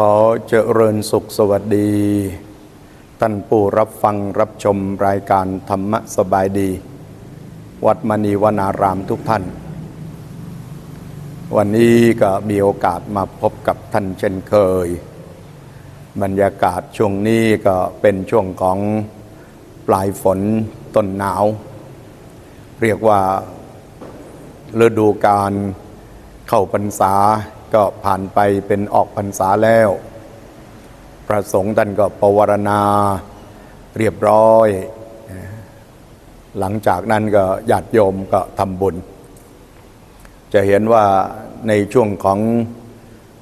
ขอเจริญสุขสวัสดี ท่านผู้รับฟังรับชมรายการธรรมะสบายดี วัดมณีวนารามทุกท่าน วันนี้ก็มีโอกาสมาพบกับท่านเช่นเคย บรรยากาศช่วงนี้ก็เป็นช่วงของปลายฝนต้นหนาว เรียกว่าฤดูการเข้าพรรษา ก็ผ่านไปเป็นออกพรรษาแล้ว พระสงฆ์ท่านก็ปวารณาเรียบร้อย หลังจากนั้นก็ญาติโยมก็ทำบุญ จะเห็นว่าในช่วงของ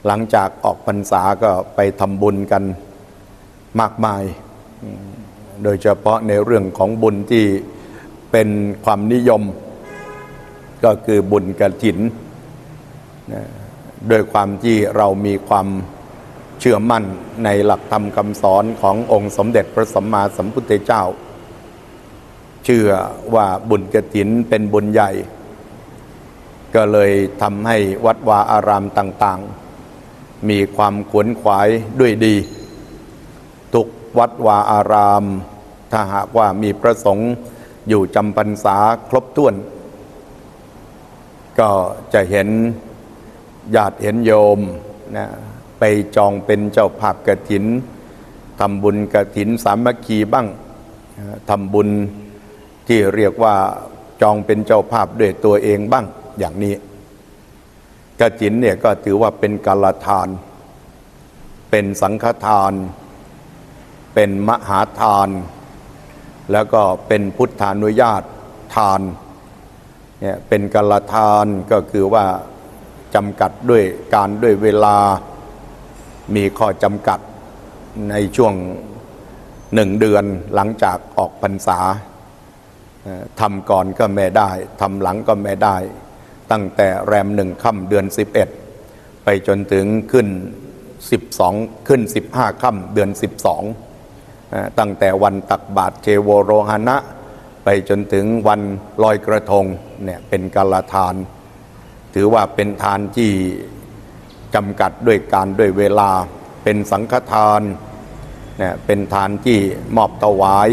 หลังจากออกพรรษาก็ไปทำบุญกันมากมาย โดยเฉพาะในเรื่องของบุญที่เป็นความนิยม ก็คือบุญกระถินนะ ด้วยความที่เรามีความเชื่อมั่นในหลักธรรมคำสอนขององค์สมเด็จพระสัมมาสัมพุทธเจ้า เชื่อว่าบุญกระถินเป็นบุญใหญ่ ก็เลยทำให้วัดวาอารามต่างๆ มีความขวนขวายด้วยดี ทุกวัดวาอาราม ถ้าหากว่ามีพระสงฆ์อยู่จำพรรษาครบถ้วน ก็จะเห็น ญาติเห็นโยมนะไปจองเป็นเจ้าภาพกระถินทำบุญกระถินสามัคคีบ้างทำบุญที่เรียกว่าจองเป็นเจ้าภาพด้วยตัวเองบ้างอย่างนี้กระถินเนี่ยก็ถือว่าเป็นกาลทาน เป็นสังฆทาน เป็นมหาทาน แล้วก็เป็นพุทธานุญาตทานเนี่ยเป็นกาลทานก็คือว่า จำกัดด้วยการด้วยเวลามีข้อจำกัดในช่วงหนึ่งเดือนหลังจากออกพรรษาทำก่อนก็ไม่ได้ทำหลังก็ไม่ได้ ตั้งแต่แรมหนึ่งค่ำเดือน 11 ไปจนถึงขึ้น 12 ขึ้น 15 ค่ำเดือน 12 ตั้งแต่วันตักบาตรเทโวโรหณะ ไปจนถึงวันลอยกระทงเนี่ยเป็นกาลทาน ถือว่าเป็นทานที่จำกัดด้วยการด้วยเวลาเป็นสังฆทานเนี่ยเป็นทานที่มอบถวาย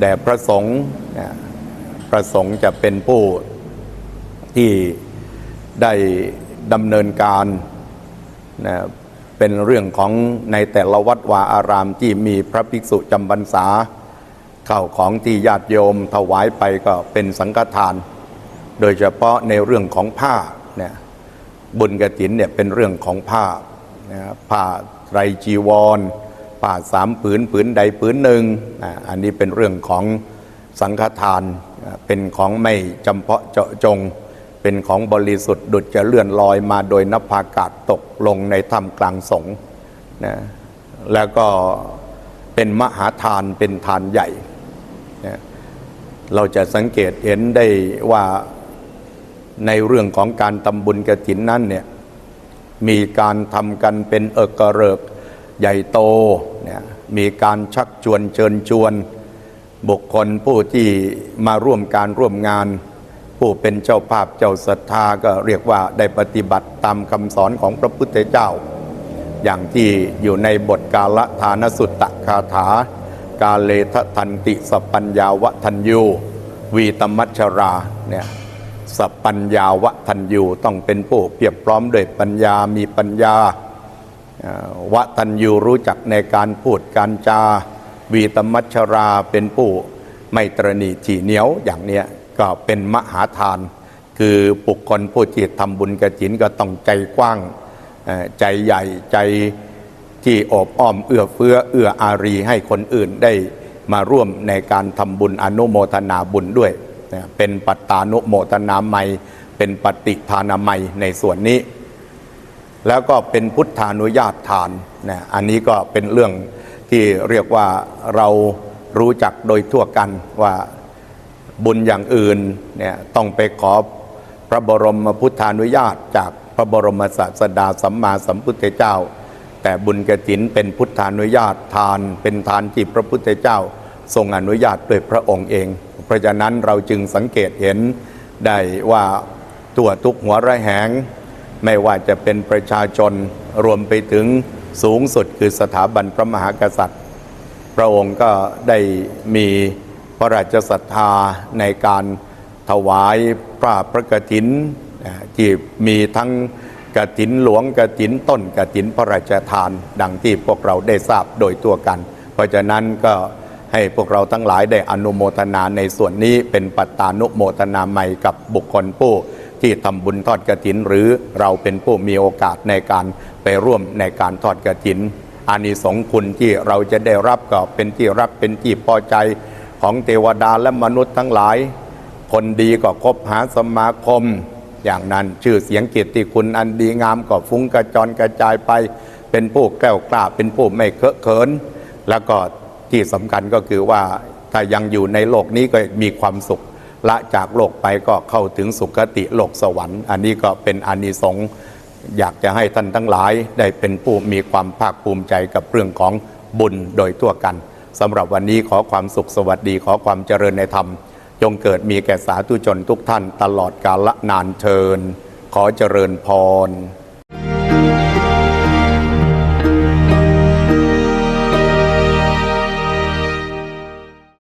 แด่พระสงฆ์เนี่ยพระสงฆ์จะเป็นผู้ที่ได้ดำเนินการนะเป็นเรื่องของในแต่ละวัดวาอารามที่มีพระภิกษุจำพรรษาเข้าของที่ญาติโยมถวายไปก็เป็นสังฆทาน โดยเฉพาะในเรื่องของผ้าเนี่ยบุญกระถินเนี่ยเป็นเรื่องของผ้านะผ้าไรจีวรผ้าสามผืนผืนใดผืนหนึ่งอันนี้เป็นเรื่องของสังฆทานเป็นของไม่จำเพาะเจาะจง เป็นของบริสุทธิ์ดุจจะเลื่อนลอยมาโดยนภากาศตกลงในถ้ำกลางสงนะแล้วก็เป็นมหาทานเป็นทานใหญ่นะเราจะสังเกตเห็นได้ว่า ในเรื่องของการทำบุญกระถินนั้นเนี่ยมีการทำกันเป็นเอกเริกใหญ่โตเนี่ยมีการชักชวนเชิญชวน บุคคลผู้ที่มาร่วมการร่วมงาน ผู้เป็นเจ้าภาพเจ้าศรัทธาก็เรียกว่าได้ปฏิบัติตามคำสอนของพระพุทธเจ้า อย่างที่อยู่ในบทกาลทานสุตตะคาถา กาเลทะทันติสปัญญาวะทันยูวีตมัชราเนี่ย สปัญญาวะทันยูต้องเป็นผู้เพียบพร้อมด้วยปัญญามีปัญญาวะทันยูรู้จักในการพูดการจา วีตมัชราเป็นผู้ไม่ตรณีที่เหนียวอย่างเนี้ยก็เป็นมหาทาน คือบุคคลผู้ที่ทำบุญกระถินก็ต้องใจกว้างใจใหญ่ใจที่อบอ้อมเอื้อเฟื้อเอื้ออารีให้คนอื่นได้มาร่วมในการทำบุญอนุโมทนาบุญด้วย เป็นปัตตานุโมทนาไมเป็นปฏิทานาไมในส่วนนี้ แล้วก็เป็นพุทธานุญาตทานนะอันนี้ก็เป็นเรื่องที่เรียกว่าเรารู้จักโดยทั่วกันว่าบุญอย่างอื่นเนี่ยต้องไปขอพระบรมพุทธานุญาตจากพระบรมศาสดาสัมมาสัมพุทธเจ้า แต่บุญกระถินเป็นพุทธานุญาตทาน เป็นทานที่พระพุทธเจ้า ทรงอนุญาตโดยพระองค์เอง เพราะฉะนั้นเราจึงสังเกตเห็นได้ว่าตัวทุกหัวระแหง ไม่ว่าจะเป็นประชาชนรวมไปถึงสูงสุดคือสถาบันพระมหากษัตริย์ พระองค์ก็ได้มีพระราชศรัทธาในการถวายพระพระกฐินที่มีทั้งกฐินหลวงกฐินต้นกฐินพระราชทาน ดังที่พวกเราได้ทราบโดยตัวกัน เพราะฉะนั้นก็ ให้พวกเราทั้งหลายได้อนุโมทนาในส่วนนี้เป็นปัตตานุโมทนาใหม่กับบุคคลผู้ที่ทำบุญทอดกฐิน หรือเราเป็นผู้มีโอกาสในการไปร่วมในการทอดกฐินอานิสงส์คุณที่เราจะได้รับก็เป็นที่รักเป็นที่พอใจของเทวดาและมนุษย์ทั้งหลาย คนดีก็คบหาสมาคม อย่างนั้นชื่อเสียงเกียรติคุณอันดีงามก็ฟุ้งกระจรกระจายไป เป็นผู้แกล้วกล้าเป็นผู้ไม่เคอะเขิน แล้วก็ ที่สำคัญก็คือว่าถ้ายังอยู่ในโลกนี้ก็มีความสุขละจากโลกไปก็เข้าถึงสุคติโลกสวรรค์ อันนี้ก็เป็นอานิสงส์อยากจะให้ท่านทั้งหลายได้เป็นผู้มีความภาคภูมิใจกับเรื่องของบุญโดยทั่วกันสำหรับวันนี้ขอความสุขสวัสดีขอความเจริญในธรรม จงเกิดมีแก่สาธุชนทุกท่านตลอดกาลนานเทิน ขอเจริญพร